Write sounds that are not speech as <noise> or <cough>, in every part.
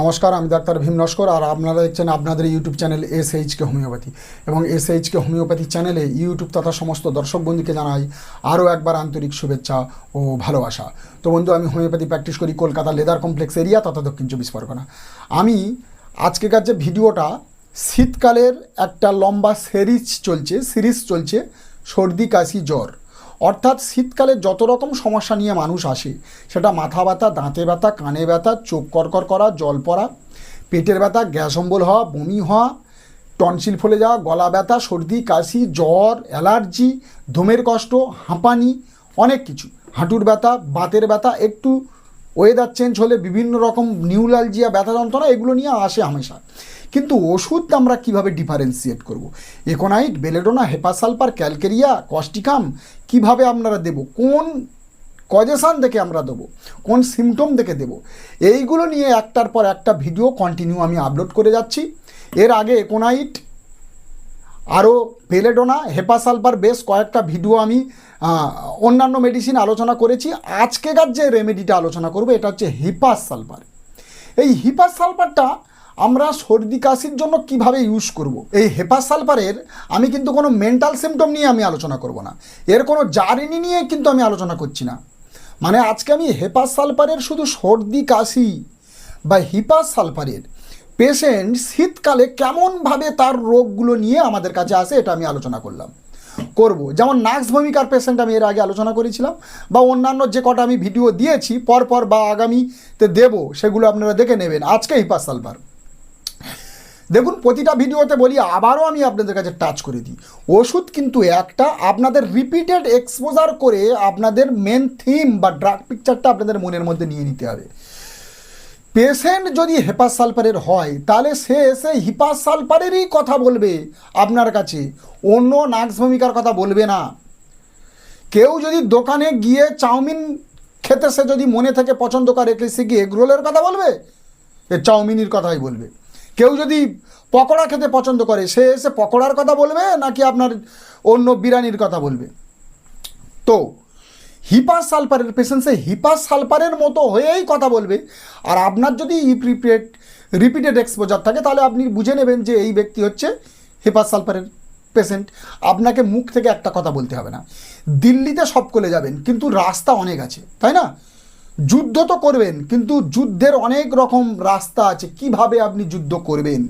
নমস্কার, আমি ডাক্তার ভীম নস্কর আর আপনারা দেখছেন আপনাদের YouTube channel S H K homeopathy. এবং এস এইচকে হোমিওপ্যাথি চ্যানেলে ইউটিউব তথা সমস্ত দর্শক বন্ধুকে জানাই আরও একবার আন্তরিক শুভেচ্ছা ও ভালোবাসা। তো বন্ধু, আমি হোমিওপ্যাথি প্র্যাকটিস করি কলকাতা লেদার কমপ্লেক্স এরিয়া তথা দক্ষিণ চব্বিশ পরগনা। আমি আজকেকার যে ভিডিওটা, শীতকালের একটা লম্বা সিরিজ চলছে সিরিজ চলছে সর্দি, কাশি, জ্বর। অর্থাৎ শীতকালে যত রকম সমস্যা নিয়ে মানুষ আসে, সেটা মাথা ব্যথা, দাঁতে ব্যথা, কানে ব্যথা, চোখ করকর করা, জল পড়া, পেটের ব্যথা, গ্যাস অম্বল হওয়া, বমি হওয়া, টনসিল ফুলে যাওয়া, গলা ব্যথা, সর্দি, কাশি, জ্বর, অ্যালার্জি, ধুমের কষ্ট, হাঁপানি, অনেক কিছু। হাঁটুর ব্যথা, বাতের ব্যথা, একটু ওয়েদার চেঞ্জ হলে বিভিন্ন রকম নিউরালজিয়া ব্যথা যন্ত্রণা, এগুলো নিয়ে আসে হামেশা। কিন্তু ওষুধ আমরা কীভাবে ডিফারেন্সিয়েট করব? Aconite, belladonna, hepar sulphur, calcarea causticum কীভাবে আপনারা দেব? কোন কজেশান দেখে আমরা দেবো? কোন সিমটম দেখে দেবো? এইগুলো নিয়ে একটার পর একটা ভিডিও কন্টিনিউ আমি আপলোড করে যাচ্ছি। এর আগে একোনাইট আরও পেলেডোনা হেপাসালপার বেশ কয়েকটা ভিডিও আমি অন্যান্য মেডিসিন আলোচনা করেছি। আজকেকার যে রেমেডিটা আলোচনা করব, এটা হচ্ছে হিপাস সালফার এই হিপাস সালফারটা আমরা সর্দি কাশির জন্য কীভাবে ইউজ করব। এই হেপাস সালফারের আমি কিন্তু কোনো মেন্টাল সিমটম নিয়ে আমি আলোচনা করব না। এর কোনো জার্নি নিয়ে কিন্তু আমি আলোচনা করছি না। মানে আজকে আমি হেপাস সালফারের শুধু সর্দি কাশি বা হিপাস সালফারের পেশেন্ট শীতকালে কেমনভাবে তার রোগগুলো নিয়ে আমাদের কাছে আসে এটা আমি আলোচনা করলাম। করব। যেমন নাক্স ভূমিকার পেশেন্ট আমি এর আগে আলোচনা করেছিলাম বা অন্যান্য যে কটা আমি ভিডিও দিয়েছি, পরপর বা আগামীতে দেব, সেগুলো আপনারা দেখে নেবেন। আজকে হিপাস সালফার। দেখুন, প্রতিটা ভিডিওতে বলি, আবারও আমি আপনাদের কাছে টাচ করে দিই। ওষুধ কিন্তু একটা, আপনাদের রিপিটেড এক্সপোজার করে আপনাদের মেন থিম বা ড্রাগ পিকচারটা আপনাদের মনের মধ্যে নিয়ে নিতে হবে। পেশেন্ট যদি হেপাস সালফারের হয়, তাহলে সে এসে হিপাস সালফারেরই কথা বলবে আপনার কাছে। অন্য নাক্স ভূমিকার কথা বলবে না। কেউ যদি দোকানে গিয়ে চাউমিন খেতে সে যদি মনে থেকে পছন্দ করে সে কি এগরোলের কথা বলবে? এ চাউমিনের কথাই বলবে। কেউ যদি পকোড়া খেতে পছন্দ করে, সে এসে পকোড়ার কথা বলবে নাকি আপনার অন্য বিরিয়ানির কথা বলবে? তো, হিপাস সালফারের পেশেন্ট সে হিপাস সালফারের মতো হয়েই কথা বলবে। আর আপনার যদি রিপিটেড রিপিটেড এক্সপোজার থাকে, তাহলে আপনি বুঝে নেবেন যে এই ব্যক্তি হচ্ছে হিপাস সালফারের পেশেন্ট আপনাকে মুখ থেকে একটা কথা বলতে হবে না। দিল্লিতে সব করে যাবেন, কিন্তু রাস্তা অনেক আছে, তাই না? যুদ্ধ তো করবেন, কিন্তু যুদ্ধের অনেক রকম রাস্তা আছে, কীভাবে আপনি যুদ্ধ করবেন?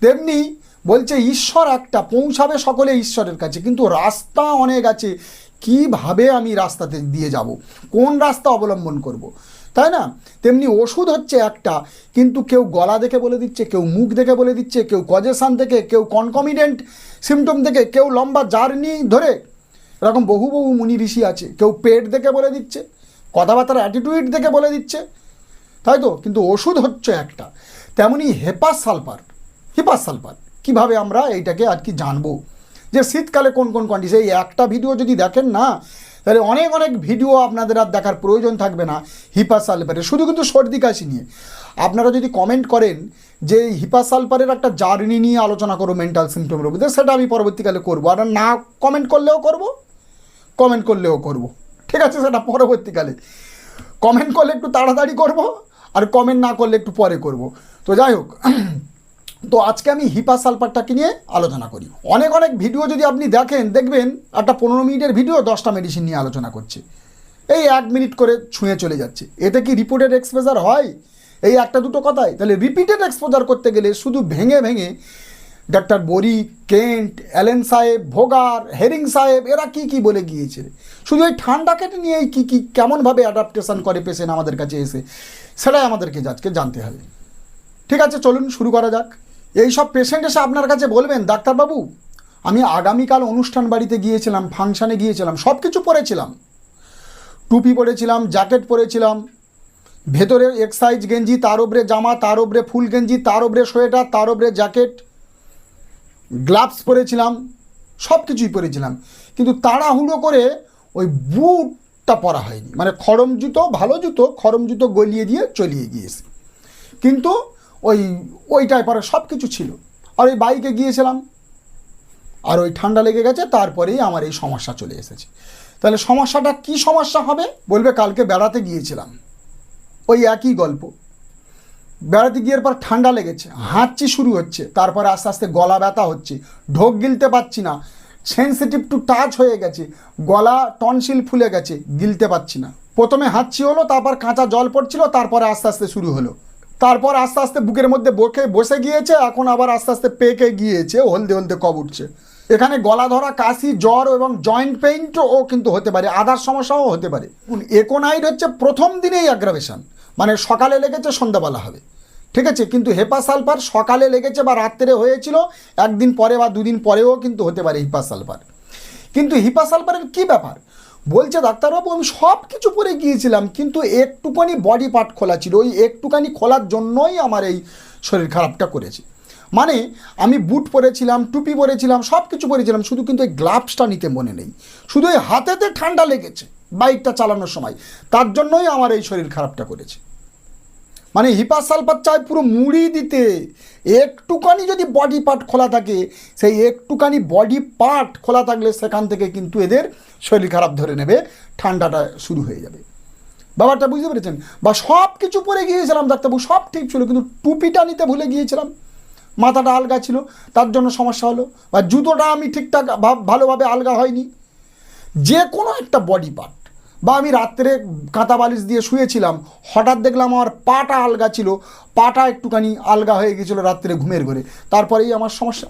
তেমনি বলছে, ঈশ্বর একটা, পৌঁছাবে সকলে ঈশ্বরের কাছে, কিন্তু রাস্তা অনেক আছে, কীভাবে আমি রাস্তাতে দিয়ে যাব? কোন রাস্তা অবলম্বন করব। তাই না? তেমনি ওষুধ হচ্ছে একটা, কিন্তু কেউ গলা দেখে বলে দিচ্ছে, কেউ মুখ দেখে বলে দিচ্ছে, কেউ কজেশান থেকে, কেউ কনকমিডেন্ট সিমটম থেকে, কেউ লম্বা জার্নি ধরে, এরকম বহু বহু মুনি ঋষি আছে, কেউ পেট দেখে বলে দিচ্ছে। কথাবার্তার অ্যাটিটিউড দেখে বলে দিচ্ছে। তাই তো? কিন্তু ওষুধ হচ্ছে একটা। তেমনি হেপাস সালফার। Hepar sulphur. কীভাবে আমরা এইটাকে আর কি জানব? যে শীতকালে কোন কোন কন্ডিশন এই একটা ভিডিও যদি দেখেন না, তাহলে অনেক অনেক ভিডিও আপনাদের আর দেখার প্রয়োজন থাকবে না হিপাস সালফারের। শুধু কিন্তু সর্দি কাশি নিয়ে। আপনারা যদি কমেন্ট করেন যে হিপাস সালফারের একটা জার্নি নিয়ে আলোচনা করো মেন্টাল সিমটমের উপরে সেটা আমি পরবর্তীকালে করব। আর না কমেন্ট করলেও করব কমেন্ট করলেও করব। ঠিক আছে, সেটা পরবর্তীকালে। কমেন্ট করলে একটু তাড়াতাড়ি করব, আর কমেন্ট না করলে একটু পরে করব। তো যাই হোক, <clears throat> তো আজকে আমি হিপা সালফারটাকে নিয়ে আলোচনা করি। অনেক অনেক ভিডিও যদি আপনি দেখেন, দেখবেন, একটা পনেরো মিনিটের ভিডিও দশটা মেডিসিন নিয়ে আলোচনা করছে। এই এক মিনিট করে ছুঁয়ে চলে যাচ্ছে। এতে কি রিপোর্টেড এক্সপোজার হয়? এই একটা দুটো কথাই তাহলে রিপিটেড এক্সপোজার করতে গেলে শুধু ভেঙে ভেঙে ডাক্তার বরি, কেন্ট, অ্যালেন সাহেব, ভোগার, হেরিং সাহেব, এরা কি কি বলে গিয়েছে? শুধু এই ঠান্ডা কেটে নিয়েই কী কী কেমনভাবে অ্যাডাপ্টেশন করে পেশেন্ট আমাদের কাছে এসে? সেটাই আমাদেরকে আজকে জানতে হবে। ঠিক আছে, চলুন শুরু করা যাক। এই সব পেশেন্ট এসে আপনার কাছে বলবেন, ডাক্তারবাবু, আমি আগামীকাল অনুষ্ঠান বাড়িতে গিয়েছিলাম, ফাংশানে গিয়েছিলাম সব কিছু পরেছিলাম টুপি পরেছিলাম জ্যাকেট পরেছিলাম ভেতরে এক্সাইজ গেঞ্জি, তার ওপরে জামা, তার ওপরে ফুল গেঞ্জি, তার ওপরে সোয়েটার, তার ওপরে জ্যাকেট গ্লাভস পরেছিলাম সব কিছুই পরেছিলাম। কিন্তু তাড়াহুড়ো করে ওই বুটটা পরা হয়নি। মানে খড়ম জুতো, ভালো জুতো খড়ম জুতো গলিয়ে দিয়ে চলিয়ে গিয়েছে। কিন্তু ওই ওইটায় পরে সব কিছু ছিল। আর ওই বাইকে গিয়েছিলাম। আর ওই ঠান্ডা লেগে গেছে, তারপরেই আমার এই সমস্যা চলে এসেছে। তাহলে সমস্যাটা কি সমস্যা হবে? বলবে কালকে বেড়াতে গিয়েছিলাম। ওই একই গল্প। বেড়াতে গিয়ে পর ঠান্ডা লেগেছে, হাঁচি শুরু হচ্ছে, তারপরে আস্তে আস্তে গলা ব্যথা হচ্ছে, ঢোক গিলতে পারছি না সেন্সিটিভ টু টাচ হয়ে গেছে, গলা টনসিল ফুলে গেছে, গিলতে পারছি না। প্রথমে হাঁচি হলো, তারপর কাঁচা জল পড়ছিল, তারপরে আস্তে আস্তে শুরু হলো। তারপর আস্তে আস্তে বুকের মধ্যে বকে বসে গিয়েছে, এখন আবার আস্তে আস্তে পেকে গিয়েছে, হলদে হলদে কব উঠছে। এখানে গলা ধরা, কাশি, জ্বর এবং জয়েন্ট পেইন্টও কিন্তু হতে পারে, আদার সমস্যাও হতে পারে। একোনাইড হচ্ছে প্রথম দিনেই অ্যাগ্রাভেশন মানে সকালে লেগেছে, সন্ধ্যাবেলা হবে। ঠিক আছে? কিন্তু হেপা হেপাসালফার সকালে লেগেছে বা রাত্রে হয়েছিল, একদিন পরে বা দুদিন পরেও কিন্তু হতে পারে হিপাসালফার কিন্তু হিপাসালফারের কি ব্যাপার? বলছে ডাক্তারবাবু, আমি সব কিছু পরে গিয়েছিলাম, কিন্তু একটুখানি বডি পার্ট খোলা ছিল। ওই একটুখানি খোলার জন্যই আমার এই শরীর খারাপটা করেছে। মানে আমি বুট পরেছিলাম, টুপি পরেছিলাম, সব কিছু পরেছিলাম, শুধু কিন্তু এই গ্লাভসটা নিতে মনে নেই। শুধু এই হাতেতে ঠান্ডা লেগেছে বাইকটা চালানোর সময়। তার জন্যই আমার এই শরীর খারাপটা করেছে। মানে হিপাস সালফার চায় পুরো মুড়ি দিতে। একটুখানি যদি বডি পার্ট খোলা থাকে, সেই একটুখানি বডি পার্ট খোলা থাকলে সেখান থেকে কিন্তু এদের শরীর খারাপ ধরে নেবে, ঠান্ডাটা শুরু হয়ে যাবে। ব্যাপারটা বুঝতে পেরেছেন? বা সব কিছু পরে গিয়েছিলাম ডাক্তারবাবু, সব ঠিক ছিল, কিন্তু টুপিটা নিতে ভুলে গিয়েছিলাম। মাথাটা আলগা ছিল, তার জন্য সমস্যা হলো, বা জুতোটা আমি ঠিকঠাক ভালোভাবে আলগা হয়নি। যে কোনো একটা বডি পার্ট বা আমি রাত্রে কাঁথা বালিশ দিয়ে শুয়েছিলাম, হঠাৎ দেখলাম আমার পাটা আলগা ছিল, পাটা একটুখানি আলগা হয়ে গেছিল রাত্রে ঘুমের ঘরে। তারপরেই আমার সমস্যা।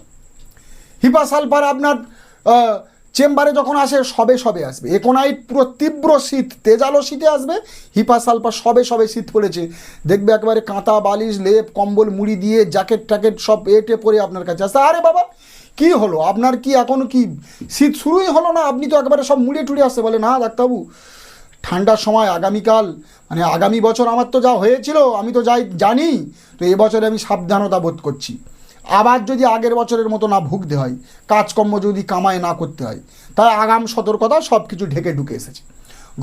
হিপাসালফার আপনার চেম্বারে যখন আসে, সবে সবে আসবে। একোনাইট পুরো তীব্র শীত, তেজালো শীতে আসবে, হিপা হিপাসালফার সবে সবে শীত পড়েছে। দেখবে একেবারে কাঁথা বালিশ, লেপ, কম্বল, মুড়ি দিয়ে জ্যাকেট ট্যাকেট সব এটে পরে আপনার কাছে আসে। আরে বাবা, কি হলো? আপনার কি এখনও কি শীত শুরুই হলো না? আপনি তো একেবারে সব মুড়ে টুড়ে আসছে। বলে, না, ডাক্তারবাবু ঠান্ডার সময় আগামীকাল মানে আগামী বছর আমার তো যা হয়েছিল, আমি তো যাই, জানি, তো এবছরে আমি সাবধানতা বোধ করছি। আবার যদি আগের বছরের মতো না ভুগতে হয়, কাজকর্ম যদি কামায় না করতে হয়, তাই আগাম সতর্কতা সব কিছু ঢেকে ঢুকে এসেছে।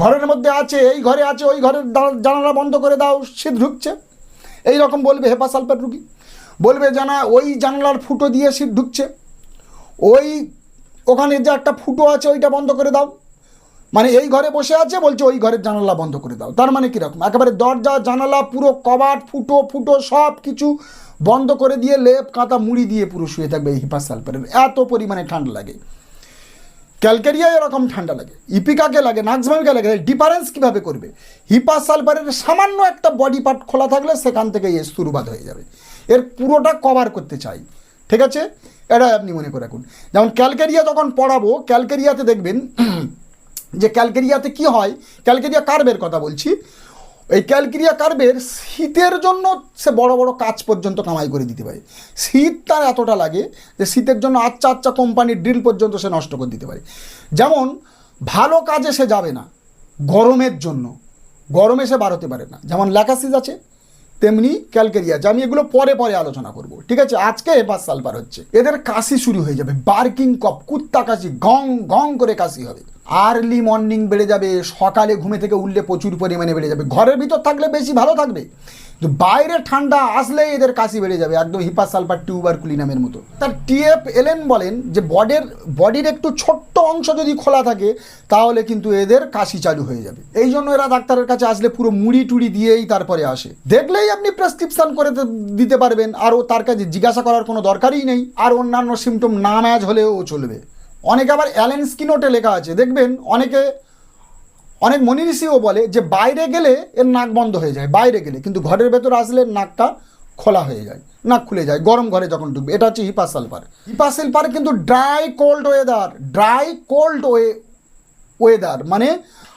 ঘরের মধ্যে আছে, এই ঘরে আছে, ওই ঘরের জানালা বন্ধ করে দাও, শীত ঢুকছে। এই রকম বলবে হেপাসালপের রুগী। বলবে জানা ওই জানালার ফুটো দিয়ে শীত ঢুকছে। ওই ওখানে যে একটা ফুটো আছে, ওইটা বন্ধ করে দাও। মানে এই ঘরে বসে আছে বলছে, ওই ঘরের জানালা বন্ধ করে দাও। তার মানে কীরকম? একেবারে দরজা, জানালা, পুরো কবাট ফুটো ফুটো, সব কিছু বন্ধ করে দিয়ে লেপ, কাঁথা, মুড়ি দিয়ে পুরো শুয়ে থাকবে এই হিপাস সালফারের এত পরিমাণে ঠান্ডা লাগে। ক্যালকেরিয়া এরকম ঠান্ডা লাগে। ইপিকাকে লাগে নাক্সমাইকে লাগে ডিফারেন্স কীভাবে করবে? হিপাস সালফারের সামান্য একটা বডি পার্ট খোলা থাকলে সেখান থেকে এর শুরুবাদ হয়ে যাবে। এর পুরোটা কভার করতে চাই। ঠিক আছে? এটা আপনি মনে করে রাখুন। যেমন ক্যালকেরিয়া যখন পড়াবো, ক্যালকেরিয়াতে দেখবেন যে ক্যালকেরিয়াতে কি হয়? ক্যালকেরিয়া কার্বের কথা বলছি। এই ক্যালকেরিয়া কার্বের শীতের জন্য সে বড় বড় কাজ পর্যন্ত কামাই করে দিতে পারে। শীত তার এতটা লাগে যে শীতের জন্য আচ্ছা আচ্ছা কোম্পানির ড্রিল পর্যন্ত সে নষ্ট করে দিতে পারে। যেমন, ভালো কাজে সে যাবে না গরমের জন্য। গরমে সে বার হতে পারে না। যেমন ল্যাকাসিস আছে, তেমনি ক্যালকেরিয়া যে আমি এগুলো পরে পরে আলোচনা করব। ঠিক আছে? আজকে এবার সালফার হচ্ছে। এদের কাশি শুরু হয়ে যাবে। বার্কিং কপ কুত্তা কাশি, গং গং করে কাশি হবে। আর্লি মর্নিং বেড়ে যাবে, সকালে ঘুমে থেকে উঠলে প্রচুর পরিমাণে বেড়ে যাবে। ঘরের ভিতর থাকলে বেশি ভালো থাকবে। কিন্তু বাইরে ঠান্ডা আসলেই এদের কাশি বেড়ে যাবে, একদম হিপাস সালফার টিউবার কুলিনামের মতো। তার টিএফ এলেন বলেন যে বডির বডির একটু ছোট্ট অংশ যদি খোলা থাকে, তাহলে কিন্তু এদের কাশি চালু হয়ে যাবে। এই জন্য এরা ডাক্তারের কাছে আসলে পুরো মুড়ি টুড়ি দিয়েই তারপরে আসে। দেখলেই আপনি প্রেসক্রিপশন করে দিতে পারবেন আর ও তার কাছে জিজ্ঞাসা করার কোনো দরকারই নেই, আর অন্যান্য সিমটম না ম্যাচ হলেও চলবে। অনেকে আবার অ্যালেন স্কিনোটে লেখা আছে। দেখবেন অনেকে, অনেক মনীষীও বলে যে বাইরে গেলে এর নাক বন্ধ হয়ে যায়, বাইরে গেলে। কিন্তু ঘরের ভেতর আসলে নাকটা খোলা হয়ে যায়, নাক খুলে যায়, গরম ঘরে যখন ঢুকবে। এটা হচ্ছে হিপাস সালফার হিপাস সালফার কিন্তু dry cold weather, dry cold way, weather মানে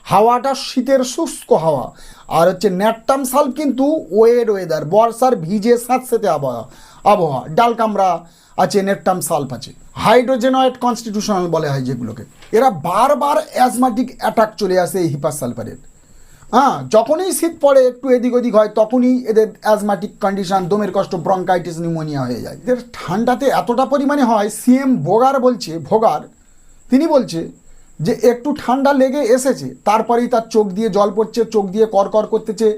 হাওয়াটা শীতের শুষ্ক হাওয়া। আর হচ্ছে ন্যাট্টাম সাল কিন্তু ওয়েড ওয়েদার, বর্ষার ভিজে স্যাঁতস্যাঁতে আবহাওয়া আবহাওয়া। ডাল কামড়া আছে নেট্টাম সাল্প আছে। হাইড্রোজেনয়েড কনস্টিটিউশনাল বলে হয় যেগুলোকে। এরা বারবার অ্যাজমাটিক অ্যাটাক চলে আসে এই হিপাস সালফারের হ্যাঁ যখনই শীত পড়ে, একটু এদিক ওদিক হয়, তখনই এদের অ্যাজমাটিক কন্ডিশন দমের কষ্ট ব্রঙ্কাইটিস নিউমোনিয়া হয়ে যায়। এদের ঠান্ডাতে এতটা পরিমাণে হয় সিএম ভোগার বলছে ভোগার তিনি বলছে যে একটু ঠান্ডা লেগে এসেছে, তারপরেই তার চোখ দিয়ে জল পড়ছে, চোখ দিয়ে করকর করতেছে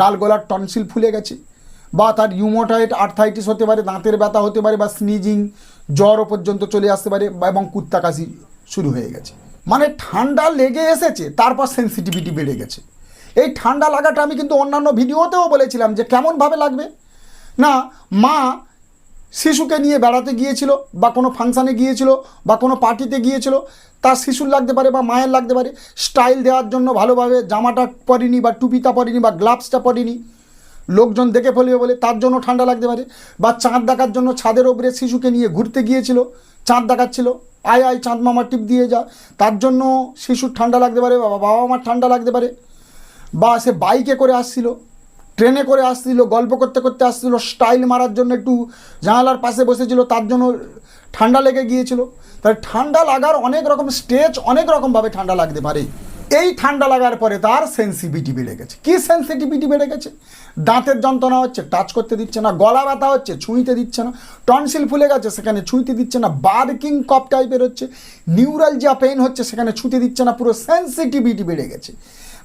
গাল গলার টনসিল ফুলে গেছে। বা তার ইউমোটাইট আর্থাইটিস হতে পারে, দাঁতের ব্যথা হতে পারে বা স্নিজিং জ্বরও পর্যন্ত চলে আসতে পারে এবং কুত্তা কাশি শুরু হয়ে গেছে। মানে ঠান্ডা লেগে এসেছে, তারপর সেন্সিটিভিটি বেড়ে গেছে। এই ঠান্ডা লাগাটা আমি কিন্তু অন্যান্য ভিডিওতেও বলেছিলাম যে কেমনভাবে লাগবে। না, মা শিশুকে নিয়ে বেড়াতে গিয়েছিল বা কোনো ফাংশানে গিয়েছিল বা কোনো পার্টিতে গিয়েছিল, তার শিশুর লাগতে পারে বা মায়ের লাগতে পারে। স্টাইল দেওয়ার জন্য ভালোভাবে জামাটা পরেনি বা টুপিটা পরেনি বা গ্লাভসটা পরেনি। লোকজন দেখে ফেলবে বলে তার জন্য ঠান্ডা লাগতে পারে। বা চাঁদ দেখার জন্য ছাদের ওপরে শিশুকে নিয়ে ঘুরতে গিয়েছিল। চাঁদ দেখাচ্ছিল। আয় আয়, চাঁদ মামা টিপ দিয়ে যা। তার জন্য শিশুর ঠান্ডা লাগতে পারে, বা বাবা মার ঠান্ডা লাগতে পারে। বা সে বাইকে করে আসছিল, ট্রেনে করে আসছিল, গল্প করতে করতে আসছিল, স্টাইল মারার জন্য একটু জানালার পাশে বসেছিল, তার জন্য ঠান্ডা লেগে গিয়েছিল। তাই ঠান্ডা লাগার অনেক রকম স্টেজ, অনেক রকমভাবে ঠান্ডা লাগতে পারে। এই ঠান্ডা লাগার পরে তার সেন্সিটিভিটি বেড়ে গেছে। কি সেন্সিটিভিটি বেড়ে গেছে? দাঁতের যন্ত্রণা হচ্ছে, টাচ করতে দিচ্ছে না, গলা ব্যথা হচ্ছে, ছুঁইতে দিচ্ছে না টনসিল ফুলে গেছে, সেখানে ছুঁইতে দিচ্ছে না বার্কিং কপ টাইপের হচ্ছে নিউরাল যা পেইন হচ্ছে, সেখানে ছুঁতে দিচ্ছে না, পুরো সেন্সিটিভিটি বেড়ে গেছে।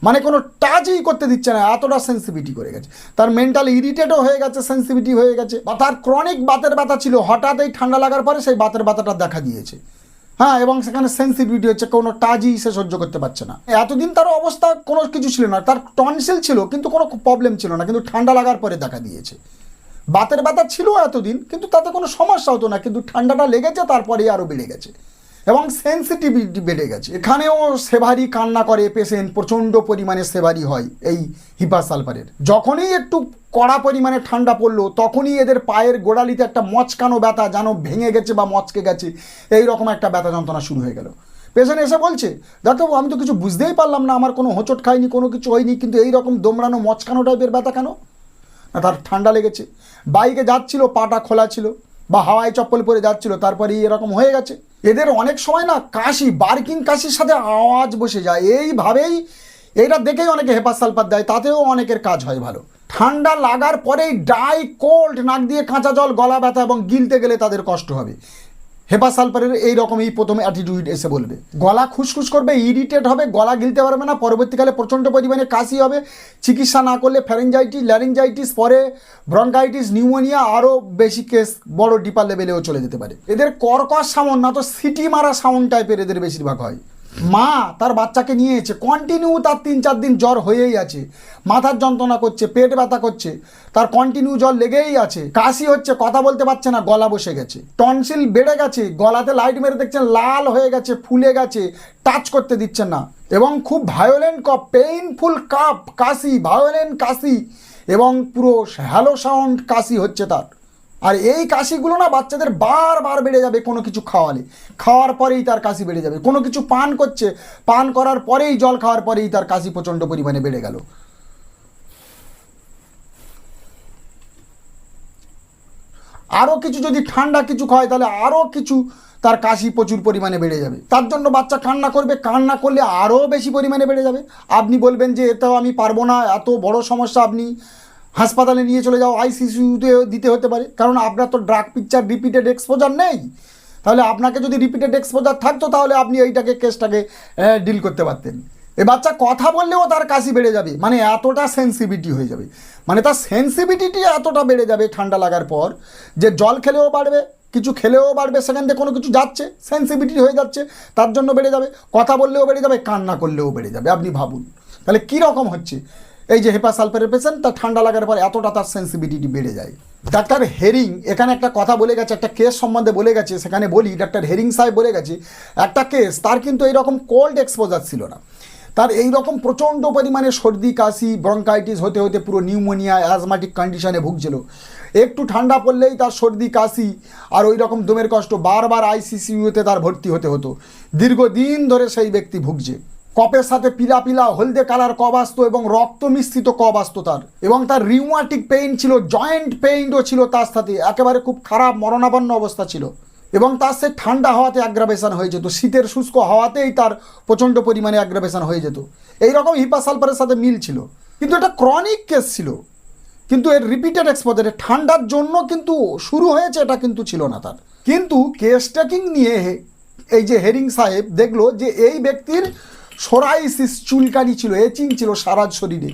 মানে কোনো টাচই করতে দিচ্ছে না, এতটা সেন্সিভিটি করে গেছে। তার মেন্টাল ইরিটেটও হয়ে গেছে সেন্সিভিটি হয়ে গেছে, বা তার ক্রনিক বাতের ব্যথা ছিল, হঠাৎ এই ঠান্ডা লাগার পরে সেই বাতের ব্যথাটা দেখা দিয়েছে। হ্যাঁ এবং সেখানে সেন্সিটিভিটি হচ্ছে, কোনো টাজি সে সহ্য করতে পারছে না। এতদিন তার অবস্থা কোনো কিছু ছিল না, তার টনসিল ছিল, কিন্তু কোনো প্রবলেম ছিল না, কিন্তু ঠান্ডা লাগার পরে দেখা দিয়েছে। বাতের ব্যথা ছিল এতদিন, কিন্তু তাতে কোনো সমস্যা হতো না, কিন্তু ঠান্ডাটা লেগেছে, তারপরেই আরও বেড়ে গেছে। এবং সেন্সিটিভিটি বেড়ে গেছে। এখানেও সেভারি কান্না করে পেশেন্ট প্রচণ্ড পরিমাণে সেভারি হয় এই হিপা সালফারের। যখনই একটু কড়া পরিমাণে ঠান্ডা পড়ল, তখনই এদের পায়ের গোড়ালিতে একটা মচকানো ব্যথা যেন ভেঙে গেছে বা মচকে গেছে এই রকম একটা ব্যথা যন্ত্রণা শুরু হয়ে গেল। পেশেন্ট এসে বলছে, ডাক্তারবাবু, আমি তো কিছু বুঝতেই পারলাম না, আমার কোনো হোঁচট খাইনি, কোনো কিছু হয়নি, কিন্তু এই রকম দোমড়ানো, মচকানো টাইপের ব্যথা কেন? না, তার ঠান্ডা লেগেছে। বাইকে যাচ্ছিল, পাটা খোলা ছিল। বা হাওয়ায় চপ্পল পরে যাচ্ছিল তারপরে এরকম হয়ে গেছে। এদের অনেক সময় না কাশি, বার্কিং কাশির সাথে আওয়াজ বসে যায়। এইভাবেই এটা দেখেই অনেকে হেপাস সালপাত দেয়, তাতেও অনেকের কাজ হয় ভালো। ঠান্ডা লাগার পরেই ডাই কোল্ড নাক দিয়ে কাঁচা জল, গলা ব্যথা এবং গিলতে গেলে তাদের কষ্ট হবে। হেপা সালফারের এই রকমই প্রথম অ্যাটিটিউড এসে বলবে। গলা খুসখুস করবে ইরিটেট হবে, গলা গিলতে পারবে না, পরবর্তীকালে প্রচণ্ড পরিমাণে কাশি হবে, চিকিৎসা না করলে ফ্যারেঞ্জাইটিস ল্যারেঞ্জাইটিস পরে ব্রঙ্কাইটিস নিউমোনিয়া আরও বেশি কেস বড় ডিপার লেভেলেও চলে যেতে পারে। এদের কর্কশ সাউন্ড না তো সিটি মারা সাউন্ড টাইপের এদের বেশিরভাগ হয়। মা তার বাচ্চাকে নিয়েছে কন্টিনিউ তার তিন চার দিন জ্বর হয়েই আছে, মাথার যন্ত্রণা করছে, পেট ব্যথা করছে, তার কন্টিনিউ জ্বর লেগেই আছে, কাশি হচ্ছে, কথা বলতে পারছে না, গলা বসে গেছে টনসিল বেড়ে গেছে, গলাতে লাইট মেরে দেখছেন, লাল হয়ে গেছে, ফুলে গেছে টাচ করতে দিচ্ছেন না, এবং খুব ভায়োলেন্ট কপ পেইনফুল কাপ কাশি ভায়োলেন্ট কাশি, এবং পুরো হ্যালো সাউন্ড কাশি হচ্ছে তার। আর এই কাশিগুলো না বাচ্চাদের বারবার বেড়ে যাবে কোনো কিছু খাওয়ালে। খাওয়ার পরেই তার কাশি বেড়ে যাবে। কোনো কিছু পান করছে, পান করার পরেই জল খাওয়ার পরেই তার কাশি প্রচণ্ড পরিমাণে বেড়ে গেল। আরও কিছু যদি ঠান্ডা কিছু খায়, তাহলে আরও কিছু তার কাশি প্রচুর পরিমাণে বেড়ে যাবে। তার জন্য বাচ্চা কান্না করবে। কান্না করলে আরও বেশি পরিমাণে বেড়ে যাবে। আপনি বলবেন যে এতেও আমি পারব না। এত বড় সমস্যা আপনি হাসপাতালে নিয়ে চলে যাও আইসিসিউতে দিতে হতে পারে। কারণ আপনার তো ড্রাগ পিকচার রিপিটেড এক্সপোজার নেই। তাহলে আপনাকে যদি রিপিটেড এক্সপোজার থাকতো, তাহলে আপনি এইটাকে কেসটাকে ডিল করতে পারতেন। এ বাচ্চা কথা বললেও তার কাশি বেড়ে যাবে। মানে এতটা সেন্সিভিটি হয়ে যাবে। মানে তার সেন্সিভিটিটি এতটা বেড়ে যাবে ঠান্ডা লাগার পর যে জল খেলেও বাড়বে, কিছু খেলেও বাড়বে, সেখান থেকে কোনো কিছু যাচ্ছে সেন্সিভিটি হয়ে যাচ্ছে, তার জন্য বেড়ে যাবে। কথা বললেও বেড়ে যাবে, কান্না করলেও বেড়ে যাবে। আপনি ভাবুন। তাহলে কী রকম হচ্ছে? এই যে হেপা সালফারের পেশেন্ট তার ঠান্ডা লাগার পর এতটা তার সেন্সিভিটি বেড়ে যায়। ডাক্তার হেরিং, এখানে একটা কথা বলে গেছে, একটা কেস সম্বন্ধে বলে গেছে, সেখানে বলি, ডাক্তার হেরিং সাহেব বলে গেছে, একটা কেস তার কিন্তু এইরকম কোল্ড এক্সপোজার ছিল না। তার এই রকম প্রচণ্ড পরিমাণে সর্দি, কাশি ব্রঙ্কাইটিস হতে হতে পুরো নিউমোনিয়া অ্যাজমাটিক কন্ডিশনে ভুগছিল। একটু ঠান্ডা পড়লেই তার সর্দি, কাশি আর ওই রকম দমের কষ্ট, বারবার আইসিসিউতে তার ভর্তি হতে হতো। দীর্ঘদিন ধরে সেই ব্যক্তি ভুগছে। কপের সাথে পিলা পিলা, হলদে কালার কব আসতো এবং রক্ত মিশ্রিত কব আসতো তার। এবং তার রিউমাটিক পেইন ছিল জয়েন্ট পেইনও ছিল তার সাথে। একেবারে খুব খারাপ, মরণাপন্ন অবস্থা ছিল। এবং তার সে ঠান্ডা হাওয়াতে অ্যাগ্রাভেশন হয়ে যেত। শীতের শুষ্ক হাওয়াতেই তার প্রচণ্ড পরিমাণে অ্যাগ্রাভেশন হয়ে যেত। এইরকম হিপা সালফারের সাথে মিল ছিল। কিন্তু এটা ক্রনিক কেস ছিল। কিন্তু এর রিপিটেড এক্সপোজার ঠান্ডার জন্য কিন্তু শুরু হয়েছে এটা কিন্তু ছিল না তার। কিন্তু কেস টেকিং নিয়ে এই যে হেরিং সাহেব দেখল যে এই ব্যক্তির সোরাইসিস চুলকানি ছিল, এচিং ছিল সারা শরীরে।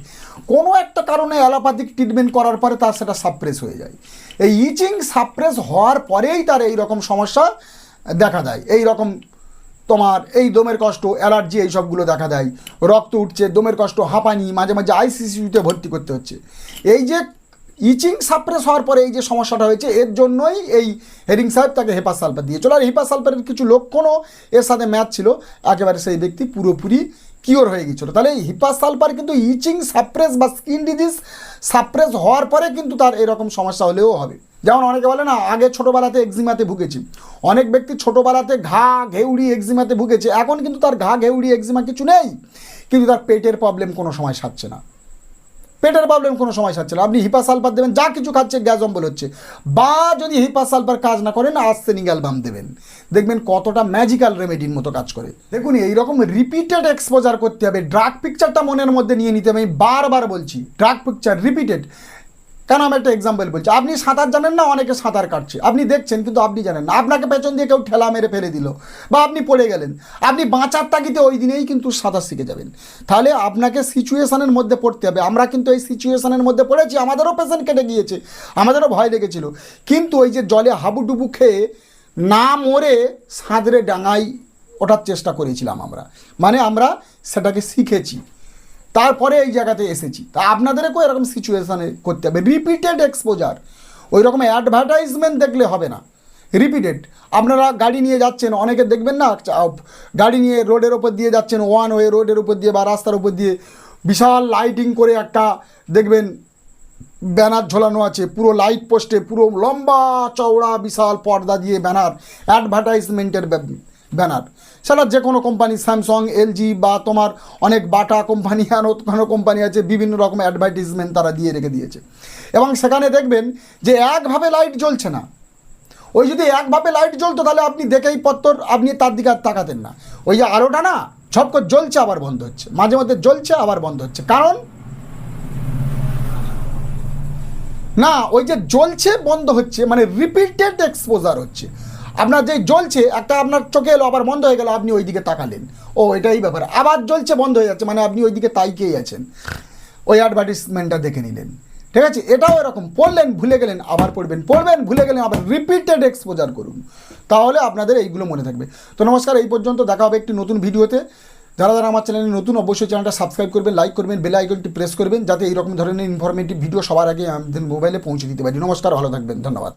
কোনো একটা কারণে অ্যালোপ্যাথিক ট্রিটমেন্ট করার পরে তার সেটা সাপ্রেস হয়ে যায়। এই ইচিং সাপ্রেস হওয়ার পরেই তার এই রকম সমস্যা দেখা দেয়। এই রকম তোমার এই দমের কষ্ট, অ্যালার্জি এই সবগুলো দেখা দেয়। রক্ত উঠছে, দমের কষ্ট, হাঁপানি, মাঝে মাঝে আইসিসিউতে ভর্তি করতে হচ্ছে। এই যে ইচিং সাপ্রেস হওয়ার পরে এই যে সমস্যাটা হয়েছে, এর জন্যই এই হেরিং সাহেব তাকে হেপাস সালফার দিয়েছিল। আর হেপাস সালফারের কিছু লক্ষণও এর সাথে ম্যাচ ছিল। একেবারে সেই ব্যক্তি পুরোপুরি কিওর হয়ে গেছিল। তাহলে এই হিপাস সালফার কিন্তু ইচিং সাপ্রেস বা স্কিন ডিজিজ সাপ্রেস হওয়ার পরে কিন্তু তার এরকম সমস্যা হলেও হবে। যেমন অনেকে বলে না, আগে ছোটোবেলাতে এক্সিমাতে ভুগেছি। অনেক ব্যক্তি ছোটোবেলাতে ঘা ঘেউড়ি এক্সিমাতে ভুগেছে। এখন কিন্তু তার ঘা ঘেউড়ি এক্সিমা কিছু নেই। কিন্তু তার পেটের প্রবলেম কোনো সময় সারছে না। পেটের প্রবলেম কোনো সময় সারছে না। আপনি হিপা সালফার দেবেন, যা কিছু খাচ্ছে গ্যাস অম্বল হচ্ছে। বা যদি হিপা সালফার কাজ না করেন আর্সেনিক অ্যালবাম দেবেন। দেখবেন কতটা ম্যাজিক্যাল রেমেডির মতো কাজ করে। দেখুন, এইরকম রিপিটেড এক্সপোজার করতে হবে। ড্রাগ পিকচারটা মনের মধ্যে নিয়ে নিতে হবে। আমি বারবার বলছি ড্রাগ পিকচার রিপিটেড কেন আমি একটা এক্সাম্পল বলছি? আপনি সাঁতার জানেন না, অনেকে সাঁতার কাটছে। আপনি দেখছেন, কিন্তু আপনি জানেন না। আপনাকে পেছন দিয়ে কেউ ঠেলা মেরে ফেলে দিল বা আপনি পড়ে গেলেন। আপনি বাঁচার তাগিতে ওই দিনেই কিন্তু সাঁতার শিখে যাবেন। তাহলে আপনাকে সিচুয়েশানের মধ্যে পড়তে হবে। আমরা কিন্তু এই সিচুয়েশানের মধ্যে পড়েছি, আমাদেরও পেশেন্ট কেটে গিয়েছে, আমাদেরও ভয় লেগেছিল। কিন্তু ওই যে জলে হাবুডুবু খেয়ে না মরে সাঁতরে ডাঙাই ওঠার চেষ্টা করেছিলাম আমরা। মানে আমরা সেটাকে শিখেছি। তারপরে এই জায়গাতে এসেছি। তা আপনাদেরকেও এরকম সিচুয়েশানে করতে হবে। রিপিটেড এক্সপোজার ওই রকম অ্যাডভার্টাইজমেন্ট দেখলে হবে না। রিপিটেড আপনারা গাড়ি নিয়ে যাচ্ছেন, অনেকে দেখবেন না চা- গাড়ি নিয়ে রোডের ওপর দিয়ে যাচ্ছেন ওয়ান ওয়ে রোডের উপর দিয়ে বা রাস্তার উপর দিয়ে বিশাল লাইটিং করে একটা দেখবেন ব্যানার ঝোলানো আছে, পুরো লাইট পোস্টে পুরো লম্বা চওড়া বিশাল পর্দা দিয়ে ব্যানার অ্যাডভার্টাইজমেন্টের ব্যানার। সেটা যে কোনো কোম্পানি, স্যামসং, এলজি বা তোমার অনেক বাটা কোম্পানি আর কোনো কোম্পানি আছে, বিভিন্ন রকম অ্যাডভার্টাইজমেন্ট তারা দিয়ে রেখে দিয়েছে। এবং সেখানে দেখবেন যে একভাবে লাইট জ্বলছে না। ওই যদি একভাবে লাইট জ্বলতো, তাহলে আপনি দেখেই পত্তর, আপনি তার দিকে আর তাকাতেন না। ওই যে আলোটা না করে জ্বলছে, আবার বন্ধ হচ্ছে। মাঝে মধ্যে জ্বলছে, আবার বন্ধ হচ্ছে। কারণ না, ওই যে জ্বলছে, বন্ধ হচ্ছে মানে রিপিটেড এক্সপোজার হচ্ছে। আপনার যে জ্বলছে, একটা আপনার চোখে এলো, আবার বন্ধ হয়ে গেল, আপনি ওই দিকে তাকালেন। ও, এটাই ব্যাপার। আবার জ্বলছে, বন্ধ হয়ে যাচ্ছে মানে আপনি ওই দিকে তাইকেই আছেন? ওই অ্যাডভার্টিসমেন্টটা দেখে নিলেন। ঠিক আছে? এটাও এরকম। পড়লেন, ভুলে গেলেন, আবার পড়বেন। পড়বেন, ভুলে গেলেন, আবার রিপিটেড এক্সপোজার করুন। তাহলে আপনাদের এইগুলো মনে থাকবে। তো নমস্কার, এই পর্যন্ত দেখা হবে একটি নতুন ভিডিওতে। যারা যারা আমার চ্যানেলে নতুন, অবশ্যই চ্যানেলটা সাবস্ক্রাইব করবেন লাইক করবেন বেল আইকনটি প্রেস করবেন, যাতে এইরকম ধরনের ইনফরমেটিভ ভিডিও সবার আগে আমাদের মোবাইলে পৌঁছে দিতে পারি। নমস্কার, ভালো থাকবেন, ধন্যবাদ।